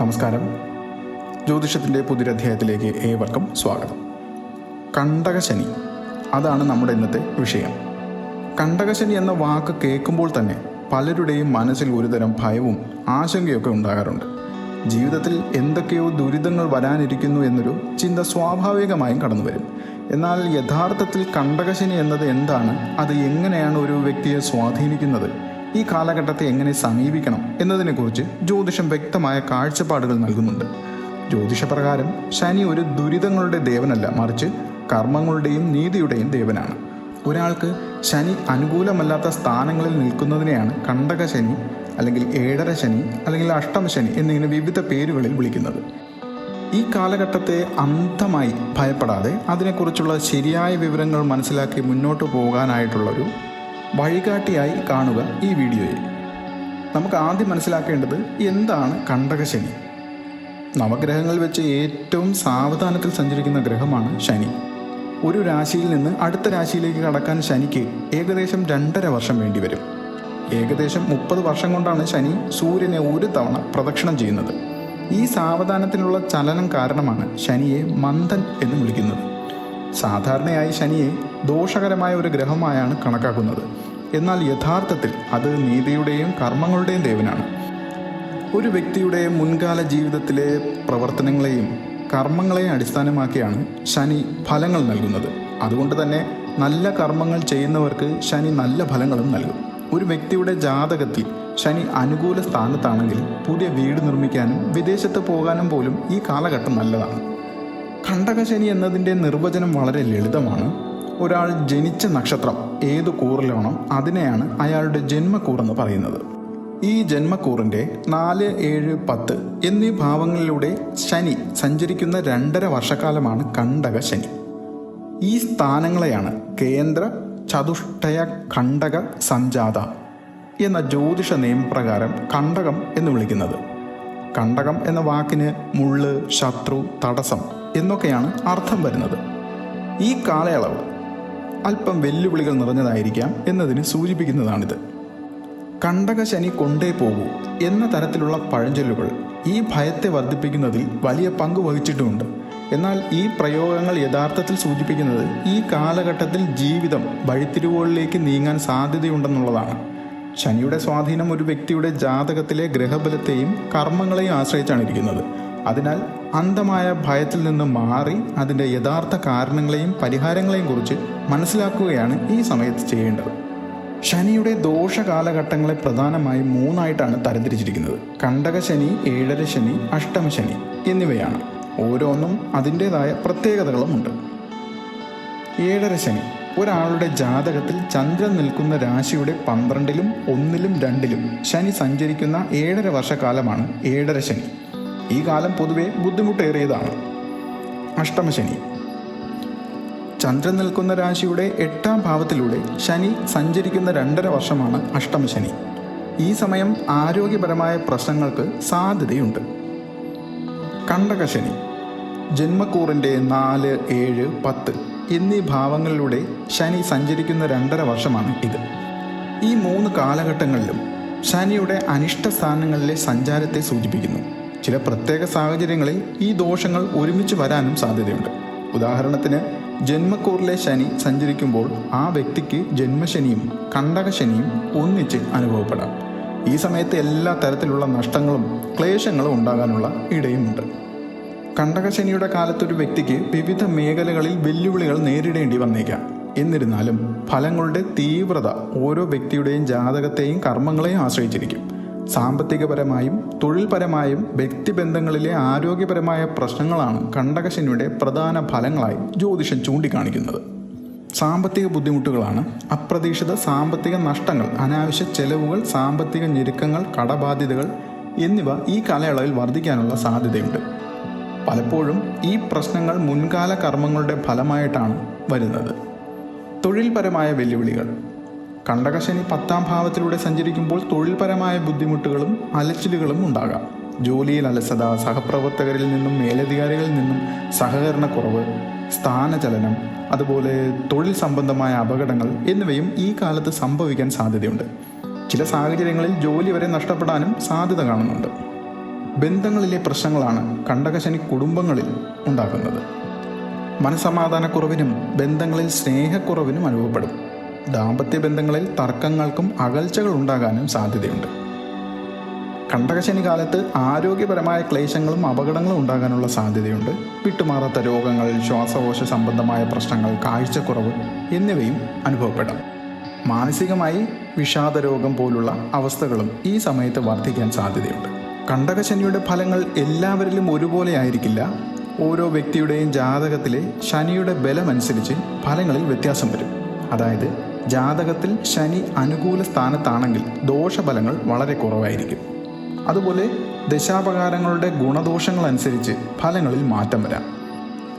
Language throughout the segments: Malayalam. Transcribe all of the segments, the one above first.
നമസ്കാരം. ജ്യോതിഷത്തിന്റെ പുതിരധ്യായത്തിലേക്ക് ഏവർക്കും സ്വാഗതം. കണ്ടകശനി അതാണ് നമ്മുടെ ഇന്നത്തെ വിഷയം. കണ്ടകശനി എന്ന വാക്ക് കേൾക്കുമ്പോൾ തന്നെ പലരുടെയും മനസ്സിൽ ഒരുതരം ഭയവും ആശങ്കയൊക്കെ ഉണ്ടാകാറുണ്ട്. ജീവിതത്തിൽ എന്തൊക്കെയോ ദുരിതങ്ങൾ വരാനിരിക്കുന്നു എന്നൊരു ചിന്ത സ്വാഭാവികമായും കടന്നു വരും എന്നാൽ യഥാർത്ഥത്തിൽ കണ്ടകശനി എന്നത് എന്താണ്? അത് എങ്ങനെയാണ് ഒരു വ്യക്തിയെ സ്വാധീനിക്കുന്നത്? ഈ കാലഘട്ടത്തെ എങ്ങനെ സമീപിക്കണം എന്നതിനെക്കുറിച്ച് ജ്യോതിഷം വ്യക്തമായ കാഴ്ചപ്പാടുകൾ നൽകുന്നുണ്ട്. ജ്യോതിഷപ്രകാരം ശനി ഒരു ദുരിതങ്ങളുടെ ദേവനല്ല മറിച്ച് കർമ്മങ്ങളുടെയും നീതിയുടെയും ദേവനാണ്. ഒരാൾക്ക് ശനി അനുകൂലമല്ലാത്ത സ്ഥാനങ്ങളിൽ നിൽക്കുന്നതിനെയാണ് കണ്ടക ശനി അല്ലെങ്കിൽ ഏഴര ശനി അല്ലെങ്കിൽ അഷ്ടമ ശനി എന്നിങ്ങനെ വിവിധ പേരുകളിൽ വിളിക്കുന്നത്. ഈ കാലഘട്ടത്തെ അന്ധമായി ഭയപ്പെടാതെ അതിനെക്കുറിച്ചുള്ള ശരിയായ വിവരങ്ങൾ മനസ്സിലാക്കി മുന്നോട്ട് പോകാനായിട്ടുള്ളൊരു വഴികാട്ടിയായി കാണുക ഈ വീഡിയോയിൽ. നമുക്ക് ആദ്യം മനസ്സിലാക്കേണ്ടത് എന്താണ് കണ്ടകശനി? നവഗ്രഹങ്ങൾ വെച്ച് ഏറ്റവും സാവധാനത്തിൽ സഞ്ചരിക്കുന്ന ഗ്രഹമാണ് ശനി. ഒരു രാശിയിൽ നിന്ന് അടുത്ത രാശിയിലേക്ക് കടക്കാൻ ശനിക്ക് ഏകദേശം രണ്ടര വർഷം വേണ്ടിവരും ഏകദേശം മുപ്പത് വർഷം കൊണ്ടാണ് ശനി സൂര്യനെ ഒരു തവണ പ്രദക്ഷിണം ചെയ്യുന്നത്. ഈ സാവധാനത്തിനുള്ള ചലനം കാരണമാണ് ശനിയെ മന്ദൻ എന്ന് വിളിക്കുന്നത്. സാധാരണയായി ശനിയെ ദോഷകരമായ ഒരു ഗ്രഹമായാണ് കണക്കാക്കുന്നത്. എന്നാൽ യഥാർത്ഥത്തിൽ അത് നീതിയുടെയും കർമ്മങ്ങളുടെയും ദേവനാണ്. ഒരു വ്യക്തിയുടെ മുൻകാല ജീവിതത്തിലെ പ്രവർത്തനങ്ങളെയും കർമ്മങ്ങളെയും അടിസ്ഥാനമാക്കിയാണ് ശനി ഫലങ്ങൾ നൽകുന്നത്. അതുകൊണ്ട് തന്നെ നല്ല കർമ്മങ്ങൾ ചെയ്യുന്നവർക്ക് ശനി നല്ല ഫലങ്ങളും നൽകും. ഒരു വ്യക്തിയുടെ ജാതകത്തിൽ ശനി അനുകൂല സ്ഥാനത്താണെങ്കിൽ പുതിയ വീട് നിർമ്മിക്കാനും വിദേശത്ത് പോകാനും പോലും ഈ കാലഘട്ടം നല്ലതാണ്. കണ്ടകശനി എന്നതിന്റെ നിർവചനം വളരെ ലളിതമാണ്. ഒരാൾ ജനിച്ച നക്ഷത്രം ഏത് കൂറിലാണോ അതിനെയാണ് അയാളുടെ ജന്മക്കൂറെന്ന് പറയുന്നത്. ഈ ജന്മക്കൂറിന്റെ നാല് ഏഴ് പത്ത് എന്നീ ഭാവങ്ങളിലൂടെ ശനി സഞ്ചരിക്കുന്ന രണ്ടര വർഷക്കാലമാണ് കണ്ടക ശനി. ഈ സ്ഥാനങ്ങളെയാണ് കേന്ദ്ര ചതുഷ്ടയ കണ്ടക സംജാത എന്ന ജ്യോതിഷ നിയമപ്രകാരം കണ്ടകം എന്ന് വിളിക്കുന്നത്. കണ്ടകം എന്ന വാക്കിന് മുള്ള് ശത്രു തടസ്സം എന്നൊക്കെയാണ് അർത്ഥം വരുന്നത്. ഈ കാലയളവ് അല്പം വെല്ലുവിളികൾ നിറഞ്ഞതായിരിക്കാം എന്നതിന് സൂചിപ്പിക്കുന്നതാണിത്. കണ്ടക ശനി കൊണ്ടേ പോകൂ എന്ന തരത്തിലുള്ള പഴഞ്ചൊല്ലുകൾ ഈ ഭയത്തെ വർദ്ധിപ്പിക്കുന്നതിൽ വലിയ പങ്ക് വഹിച്ചിട്ടുമുണ്ട്. എന്നാൽ ഈ പ്രയോഗങ്ങൾ യഥാർത്ഥത്തിൽ സൂചിപ്പിക്കുന്നത് ഈ കാലഘട്ടത്തിൽ ജീവിതം വഴിത്തിരിവുകളിലേക്ക് നീങ്ങാൻ സാധ്യതയുണ്ടെന്നുള്ളതാണ്. ശനിയുടെ സ്വാധീനം ഒരു വ്യക്തിയുടെ ജാതകത്തിലെ ഗ്രഹബലത്തെയും കർമ്മങ്ങളെയും ആശ്രയിച്ചാണ് ഇരിക്കുന്നത് അതിനാൽ അന്ധമായ ഭയത്തിൽ നിന്ന് മാറി അതിന്റെ യഥാർത്ഥ കാരണങ്ങളെയും പരിഹാരങ്ങളെയും കുറിച്ച് മനസ്സിലാക്കുകയാണ് ഈ സമയത്ത് ചെയ്യേണ്ടത്. ശനിയുടെ ദോഷ കാലഘട്ടങ്ങളെ പ്രധാനമായും മൂന്നായിട്ടാണ് തരംതിരിച്ചിരിക്കുന്നത്. കണ്ടക ശനി ഏഴര ശനി അഷ്ടമ ശനി എന്നിവയാണ്. ഓരോന്നും അതിന്റെതായ പ്രത്യേകതകളുമുണ്ട് ഏഴര ശനി ഒരാളുടെ ജാതകത്തിൽ ചന്ദ്രൻ നിൽക്കുന്ന രാശിയുടെ പന്ത്രണ്ടിലും ഒന്നിലും രണ്ടിലും ശനി സഞ്ചരിക്കുന്ന ഏഴര വർഷക്കാലമാണ് ഏഴര ശനി. ഈ കാലം പൊതുവെ ബുദ്ധിമുട്ടേറിയതാണ്. അഷ്ടമശനി ചന്ദ്രൻ നിൽക്കുന്ന രാശിയുടെ എട്ടാം ഭാവത്തിലൂടെ ശനി സഞ്ചരിക്കുന്ന രണ്ടര വർഷമാണ് അഷ്ടമശനി ഈ സമയം ആരോഗ്യപരമായ പ്രശ്നങ്ങൾക്ക് സാധ്യതയുണ്ട്. കണ്ടകശനി ജന്മക്കൂറിന്റെ നാല് ഏഴ് പത്ത് എന്നീ ഭാവങ്ങളിലൂടെ ശനി സഞ്ചരിക്കുന്ന രണ്ടര വർഷമാണ് ഇത്. ഈ മൂന്ന് കാലഘട്ടങ്ങളിലും ശനിയുടെ അനിഷ്ട സ്ഥാനങ്ങളിലെ സഞ്ചാരത്തെ സൂചിപ്പിക്കുന്നു. ചില പ്രത്യേക സാഹചര്യങ്ങളിൽ ഈ ദോഷങ്ങൾ ഒരുമിച്ച് വരാനും സാധ്യതയുണ്ട്. ഉദാഹരണത്തിന് ജന്മക്കൂറിലെ ശനി സഞ്ചരിക്കുമ്പോൾ ആ വ്യക്തിക്ക് ജന്മശനിയും കണ്ടകശനിയും ഒന്നിച്ച് അനുഭവപ്പെടാം. ഈ സമയത്ത് എല്ലാ തരത്തിലുള്ള നഷ്ടങ്ങളും ക്ലേശങ്ങളും ഉണ്ടാകാനുള്ള ഇടയുമുണ്ട്. കണ്ടകശനിയുടെ കാലത്തൊരു വ്യക്തിക്ക് വിവിധ മേഖലകളിൽ വെല്ലുവിളികൾ നേരിടേണ്ടി വന്നേക്കാം. എന്നിരുന്നാലും ഫലങ്ങളുടെ തീവ്രത ഓരോ വ്യക്തിയുടെയും ജാതകത്തെയും കർമ്മങ്ങളെയും ആശ്രയിച്ചിരിക്കും. സാമ്പത്തികപരമായും തൊഴിൽപരമായും വ്യക്തിബന്ധങ്ങളിലെ ആരോഗ്യപരമായ പ്രശ്നങ്ങളാണ് കണ്ടകശനിയുടെ പ്രധാന ഫലങ്ങളായി ജ്യോതിഷം ചൂണ്ടിക്കാണിക്കുന്നത്. സാമ്പത്തിക ബുദ്ധിമുട്ടുകളാണ് അപ്രതീക്ഷിത സാമ്പത്തിക നഷ്ടങ്ങൾ അനാവശ്യ ചെലവുകൾ സാമ്പത്തിക ഞെരുക്കങ്ങൾ കടബാധ്യതകൾ എന്നിവ ഈ കാലയളവിൽ വർദ്ധിക്കാനുള്ള സാധ്യതയുണ്ട്. പലപ്പോഴും ഈ പ്രശ്നങ്ങൾ മുൻകാല കർമ്മങ്ങളുടെ ഫലമായിട്ടാണ് വരുന്നത്. തൊഴിൽപരമായ വെല്ലുവിളികൾ കണ്ടകശനി പത്താം ഭാവത്തിലൂടെ സഞ്ചരിക്കുമ്പോൾ തൊഴിൽപരമായ ബുദ്ധിമുട്ടുകളും അലച്ചിലുകളും ഉണ്ടാകാം. ജോലിയിൽ അലസത സഹപ്രവർത്തകരിൽ നിന്നും മേലധികാരികളിൽ നിന്നും സഹകരണക്കുറവ് സ്ഥാനചലനം അതുപോലെ തൊഴിൽ സംബന്ധമായ അപകടങ്ങൾ എന്നിവയും ഈ കാലത്ത് സംഭവിക്കാൻ സാധ്യതയുണ്ട്. ചില സാഹചര്യങ്ങളിൽ ജോലി വരെ നഷ്ടപ്പെടാനും സാധ്യത കാണുന്നുണ്ട്. ബന്ധങ്ങളിലെ പ്രശ്നങ്ങളാണ് കണ്ടകശനി കുടുംബങ്ങളിൽ ഉണ്ടാകുന്നത്. മനസമാധാനക്കുറവിനും ബന്ധങ്ങളിൽ സ്നേഹക്കുറവിനും അനുഭവപ്പെടും. ദാമ്പത്യ ബന്ധങ്ങളിൽ തർക്കങ്ങൾക്കും അകൽച്ചകൾ ഉണ്ടാകാനും സാധ്യതയുണ്ട്. കണ്ടകശനി കാലത്ത് ആരോഗ്യപരമായ ക്ലേശങ്ങളും അപകടങ്ങളും ഉണ്ടാകാനുള്ള സാധ്യതയുണ്ട്. വിട്ടുമാറാത്ത രോഗങ്ങൾ ശ്വാസകോശ സംബന്ധമായ പ്രശ്നങ്ങൾ കാഴ്ചക്കുറവ് എന്നിവയും അനുഭവപ്പെടാം. മാനസികമായി വിഷാദരോഗം പോലുള്ള അവസ്ഥകളും ഈ സമയത്ത് വർദ്ധിക്കാൻ സാധ്യതയുണ്ട്. കണ്ടകശനിയുടെ ഫലങ്ങൾ എല്ലാവരിലും ഒരുപോലെ ആയിരിക്കില്ല. ഓരോ വ്യക്തിയുടെയും ജാതകത്തിലെ ശനിയുടെ ബലമനുസരിച്ച് ഫലങ്ങളിൽ വ്യത്യാസം വരും. അതായത് ജാതകത്തിൽ ശനി അനുകൂല സ്ഥാനത്താണെങ്കിൽ ദോഷഫലങ്ങൾ വളരെ കുറവായിരിക്കും. അതുപോലെ ദശാപകാരങ്ങളുടെ ഗുണദോഷങ്ങൾ അനുസരിച്ച് ഫലങ്ങളിൽ മാറ്റം വരാം.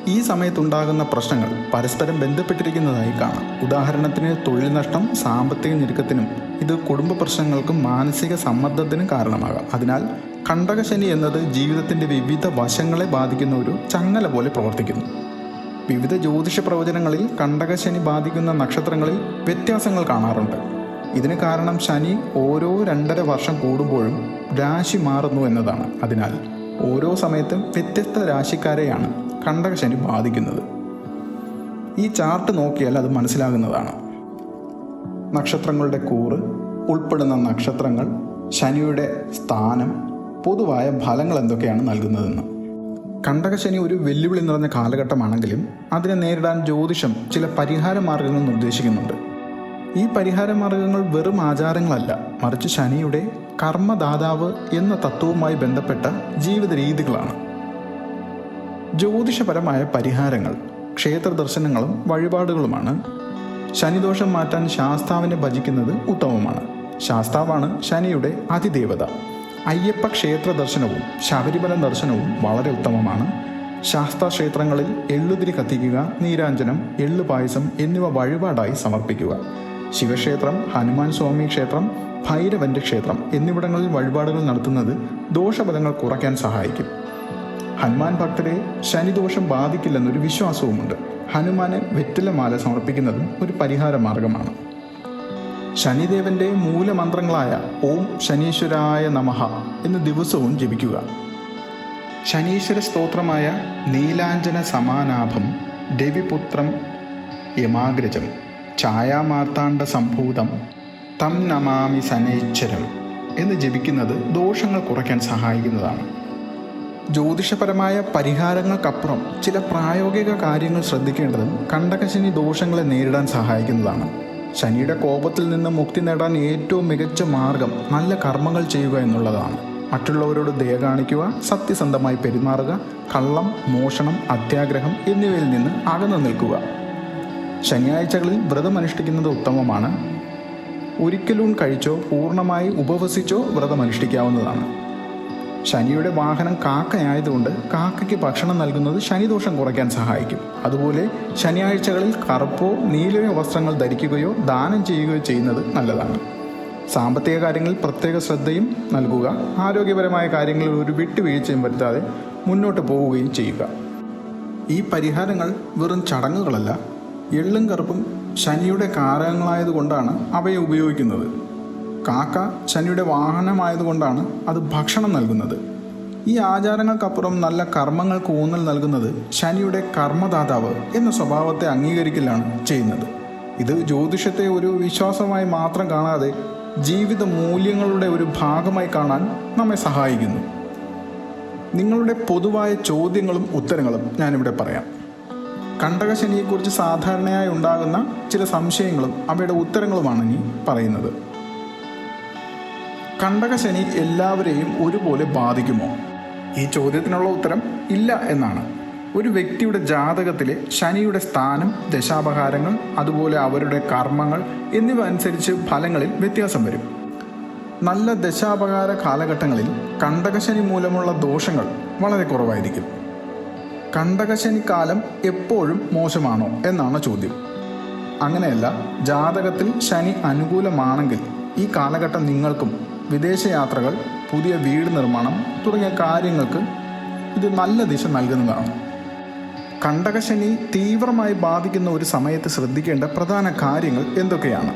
ഈ സമയത്തുണ്ടാകുന്ന പ്രശ്നങ്ങൾ പരസ്പരം ബന്ധപ്പെട്ടിരിക്കുന്നതായി കാണാം. ഉദാഹരണത്തിന് തൊഴിൽ നഷ്ടം സാമ്പത്തിക ഞെരുക്കത്തിനും ഇത് കുടുംബ പ്രശ്നങ്ങൾക്കും മാനസിക സമ്മർദ്ദത്തിനും കാരണമാകാം. അതിനാൽ കണ്ടകശനി എന്നത് ജീവിതത്തിന്റെ വിവിധ വശങ്ങളെ ബാധിക്കുന്ന ഒരു ചങ്ങല പോലെ പ്രവർത്തിക്കുന്നു. വിവിധ ജ്യോതിഷ പ്രവചനങ്ങളിൽ കണ്ടകശനി ബാധിക്കുന്ന നക്ഷത്രങ്ങളിൽ വ്യത്യാസങ്ങൾ കാണാറുണ്ട്. ഇതിന് കാരണം ശനി ഓരോ രണ്ടര വർഷം കൂടുമ്പോഴും രാശി മാറുന്നു എന്നതാണ്. അതിനാൽ ഓരോ സമയത്തും വ്യത്യസ്ത രാശിക്കാരെയാണ് കണ്ടകശനി ബാധിക്കുന്നത്. ഈ ചാർട്ട് നോക്കിയാൽ അത് മനസ്സിലാകുന്നതാണ്. നക്ഷത്രങ്ങളുടെ കൂറ് ഉൾപ്പെടുന്ന നക്ഷത്രങ്ങൾ ശനിയുടെ സ്ഥാനം പൊതുവായ ഫലങ്ങൾ എന്തൊക്കെയാണ് നൽകുന്നതെന്ന്. കണ്ടകശനി ഒരു വെല്ലുവിളി നിറഞ്ഞ കാലഘട്ടമാണെങ്കിലും അതിനെ നേരിടാൻ ജ്യോതിഷം ചില പരിഹാര മാർഗങ്ങൾ നിർദ്ദേശിക്കുന്നുണ്ട്. ഈ പരിഹാര മാർഗങ്ങൾ വെറും ആചാരങ്ങളല്ല. മറിച്ച് ശനിയുടെ കർമ്മദാതാവ് എന്ന തത്വവുമായി ബന്ധപ്പെട്ട ജീവിത രീതികളാണ്. ജ്യോതിഷപരമായ പരിഹാരങ്ങൾ ക്ഷേത്ര ദർശനങ്ങളും വഴിപാടുകളുമാണ്. ശനിദോഷം മാറ്റാൻ ശാസ്താവിനെ ഭജിക്കുന്നത് ഉത്തമമാണ്. ശാസ്താവാണ് ശനിയുടെ അതിദേവത. അയ്യപ്പ ക്ഷേത്ര ദർശനവും ശബരിമല ദർശനവും വളരെ ഉത്തമമാണ്. ശാസ്ത്ര ക്ഷേത്രങ്ങളിൽ എള്ളുതിരി കത്തിക്കുക നീരാഞ്ജനം എള്ള് പായസം എന്നിവ വഴിപാടായി സമർപ്പിക്കുക. ശിവക്ഷേത്രം ഹനുമാൻ സ്വാമി ക്ഷേത്രം ഭൈരവന്റെ ക്ഷേത്രം എന്നിവിടങ്ങളിൽ വഴിപാടുകൾ നടത്തുന്നത് ദോഷഫലങ്ങൾ കുറയ്ക്കാൻ സഹായിക്കും. ഹനുമാൻ ഭക്തരെ ശനിദോഷം ബാധിക്കില്ലെന്നൊരു വിശ്വാസവുമുണ്ട്. ഹനുമാന് വെറ്റിലമാല സമർപ്പിക്കുന്നതും ഒരു പരിഹാര മാർഗമാണ് ശനിദേവന്റെ മൂലമന്ത്രങ്ങളായ ഓം ശനീശ്വരായ നമഹ എന്ന് ദിവസവും ജപിക്കുക. ശനീശ്വര സ്തോത്രമായ നീലാഞ്ജന സമാനാഭം രവിപുത്രം യമാഗ്രജം ഛായാമാർത്താണ്ഡ സംഭൂതം തം നമാമി സനേശ്വരം എന്ന് ജപിക്കുന്നത് ദോഷങ്ങൾ കുറയ്ക്കാൻ സഹായിക്കുന്നതാണ്. ജ്യോതിഷപരമായ പരിഹാരങ്ങൾക്കപ്പുറം ചില പ്രായോഗിക കാര്യങ്ങൾ ശ്രദ്ധിക്കേണ്ടതും കണ്ടകശനി ദോഷങ്ങളെ നേരിടാൻ സഹായിക്കുന്നതാണ്. ശനിയുടെ കോപത്തിൽ നിന്ന് മുക്തി നേടാൻ ഏറ്റവും മികച്ച മാർഗം നല്ല കർമ്മങ്ങൾ ചെയ്യുക എന്നുള്ളതാണ്. മറ്റുള്ളവരോട് ദയ കാണിക്കുക സത്യസന്ധമായി പെരുമാറുക കള്ളം മോഷണം അത്യാഗ്രഹം എന്നിവയിൽ നിന്ന് അകന്നു നിൽക്കുക. ശനിയാഴ്ചകളിൽ വ്രതമനുഷ്ഠിക്കുന്നത് ഉത്തമമാണ്. ഒരിക്കലും കഴിച്ചോ പൂർണമായി ഉപവസിച്ചോ വ്രതമനുഷ്ഠിക്കാവുന്നതാണ് ശനിയുടെ വാഹനം കാക്കയായതുകൊണ്ട് കാക്കയ്ക്ക് ഭക്ഷണം നൽകുന്നത് ശനിദോഷം കുറയ്ക്കാൻ സഹായിക്കും. അതുപോലെ ശനിയാഴ്ചകളിൽ കറുപ്പോ നീലയോ വസ്ത്രങ്ങൾ ധരിക്കുകയോ ദാനം ചെയ്യുകയോ ചെയ്യുന്നത് നല്ലതാണ്. സാമ്പത്തിക കാര്യങ്ങളിൽ പ്രത്യേക ശ്രദ്ധയും നൽകുക ആരോഗ്യപരമായ കാര്യങ്ങളിൽ ഒരു വിട്ടുവീഴ്ചയും വരുത്താതെ മുന്നോട്ട് പോവുകയും ചെയ്യുക. ഈ പരിഹാരങ്ങൾ വെറും ചടങ്ങുകളല്ല എള്ളും കറുപ്പും ശനിയുടെ കാരകങ്ങളായതുകൊണ്ടാണ് അവയെ ഉപയോഗിക്കുന്നത്. കാക്ക ശനിയുടെ വാഹനമായതുകൊണ്ടാണ് അത് ഭക്ഷണം നൽകുന്നത്. ഈ ആചാരങ്ങൾക്കപ്പുറം നല്ല കർമ്മങ്ങൾക്ക് ഊന്നൽ നൽകുന്നത് ശനിയുടെ കർമ്മദാതാവ് എന്ന സ്വഭാവത്തെ അംഗീകരിക്കലാണ് ചെയ്യുന്നത്. ഇത് ജ്യോതിഷത്തെ ഒരു വിശ്വാസമായി മാത്രം കാണാതെ ജീവിത മൂല്യങ്ങളുടെ ഒരു ഭാഗമായി കാണാൻ നമ്മെ സഹായിക്കുന്നു. നിങ്ങളുടെ പൊതുവായ ചോദ്യങ്ങളും ഉത്തരങ്ങളും ഞാനിവിടെ പറയാം. കണ്ടകശനിയെക്കുറിച്ച് സാധാരണയായി ഉണ്ടാകുന്ന ചില സംശയങ്ങളും അവയുടെ ഉത്തരങ്ങളുമാണ് ഇനി പറയുന്നത്. കണ്ടകശനി എല്ലാവരെയും ഒരുപോലെ ബാധിക്കുമോ? ഈ ചോദ്യത്തിനുള്ള ഉത്തരം ഇല്ല എന്നാണ്. ഒരു വ്യക്തിയുടെ ജാതകത്തിലെ ശനിയുടെ സ്ഥാനം ദശാപഹാരങ്ങൾ അതുപോലെ അവരുടെ കർമ്മങ്ങൾ എന്നിവ അനുസരിച്ച് ഫലങ്ങളിൽ വ്യത്യാസം വരും. നല്ല ദശാപകാര കാലഘട്ടങ്ങളിൽ കണ്ടകശനി മൂലമുള്ള ദോഷങ്ങൾ വളരെ കുറവായിരിക്കും. കണ്ടകശനി കാലം എപ്പോഴും മോശമാണോ എന്നാണ് ചോദ്യം. അങ്ങനെയല്ല ജാതകത്തിൽ ശനി അനുകൂലമാണെങ്കിൽ ഈ കാലഘട്ടം നിങ്ങൾക്കും വിദേശയാത്രകൾ പുതിയ വീട് നിർമ്മാണം തുടങ്ങിയ കാര്യങ്ങൾക്ക് ഇത് നല്ല ദിശ നൽകുന്നതാണ്. കണ്ടകശനി തീവ്രമായി ബാധിക്കുന്ന ഒരു സമയത്ത് ശ്രദ്ധിക്കേണ്ട പ്രധാന കാര്യങ്ങൾ എന്തൊക്കെയാണ്?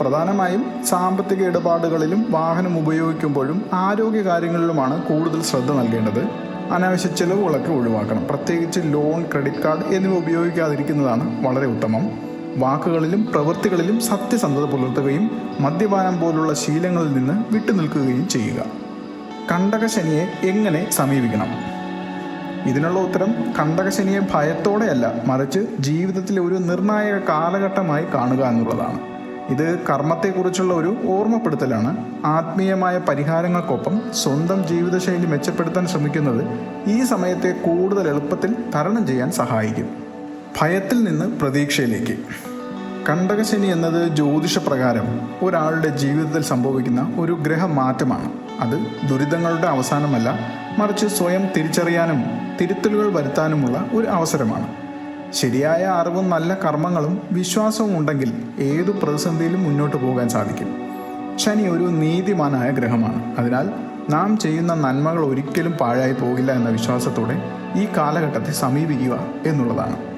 പ്രധാനമായും സാമ്പത്തിക ഇടപാടുകളിലും വാഹനം ഉപയോഗിക്കുമ്പോഴും ആരോഗ്യ കാര്യങ്ങളിലുമാണ് കൂടുതൽ ശ്രദ്ധ നൽകേണ്ടത്. അനാവശ്യ ചിലവുകളൊക്കെ ഒഴിവാക്കണം. പ്രത്യേകിച്ച് ലോൺ ക്രെഡിറ്റ് കാർഡ് എന്നിവ ഉപയോഗിക്കാതിരിക്കുന്നതാണ് വളരെ ഉത്തമം. വാക്കുകളിലും പ്രവൃത്തികളിലും സത്യസന്ധത പുലർത്തുകയും മദ്യപാനം പോലുള്ള ശീലങ്ങളിൽ നിന്ന് വിട്ടുനിൽക്കുകയും ചെയ്യുക. കണ്ടകശനിയെ എങ്ങനെ സമീപിക്കണം? ഇതിനുള്ള ഉത്തരം കണ്ടകശനിയെ ഭയത്തോടെയല്ല മറിച്ച് ജീവിതത്തിലെ ഒരു നിർണായക കാലഘട്ടമായി കാണുക എന്നുള്ളതാണ്. ഇത് കർമ്മത്തെക്കുറിച്ചുള്ള ഒരു ഓർമ്മപ്പെടുത്തലാണ്. ആത്മീയമായ പരിഹാരങ്ങൾക്കൊപ്പം സ്വന്തം ജീവിതശൈലി മെച്ചപ്പെടുത്താൻ ശ്രമിക്കുന്നത് ഈ സമയത്തെ കൂടുതൽ എളുപ്പത്തിൽ തരണം ചെയ്യാൻ സഹായിക്കും. ഭയത്തിൽ നിന്ന് പ്രതീക്ഷയിലേക്ക്. കണ്ടകശനി എന്നത് ജ്യോതിഷപ്രകാരം ഒരാളുടെ ജീവിതത്തിൽ സംഭവിക്കുന്ന ഒരു ഗ്രഹമാറ്റമാണ്. അത് ദുരിതങ്ങളുടെ അവസാനമല്ല മറിച്ച് സ്വയം തിരിച്ചറിയാനും തിരുത്തലുകൾ വരുത്താനുമുള്ള ഒരു അവസരമാണ്. ശരിയായ അറിവും നല്ല കർമ്മങ്ങളും വിശ്വാസവും ഉണ്ടെങ്കിൽ ഏതു പ്രതിസന്ധിയിലും മുന്നോട്ട് പോകാൻ സാധിക്കും. ശനി ഒരു നീതിമാനായ ഗ്രഹമാണ്. അതിനാൽ നാം ചെയ്യുന്ന നന്മകൾ ഒരിക്കലും പാഴായി പോകില്ല എന്ന വിശ്വാസത്തോടെ ഈ കാലഘട്ടത്തെ സമീപിക്കുക എന്നുള്ളതാണ്.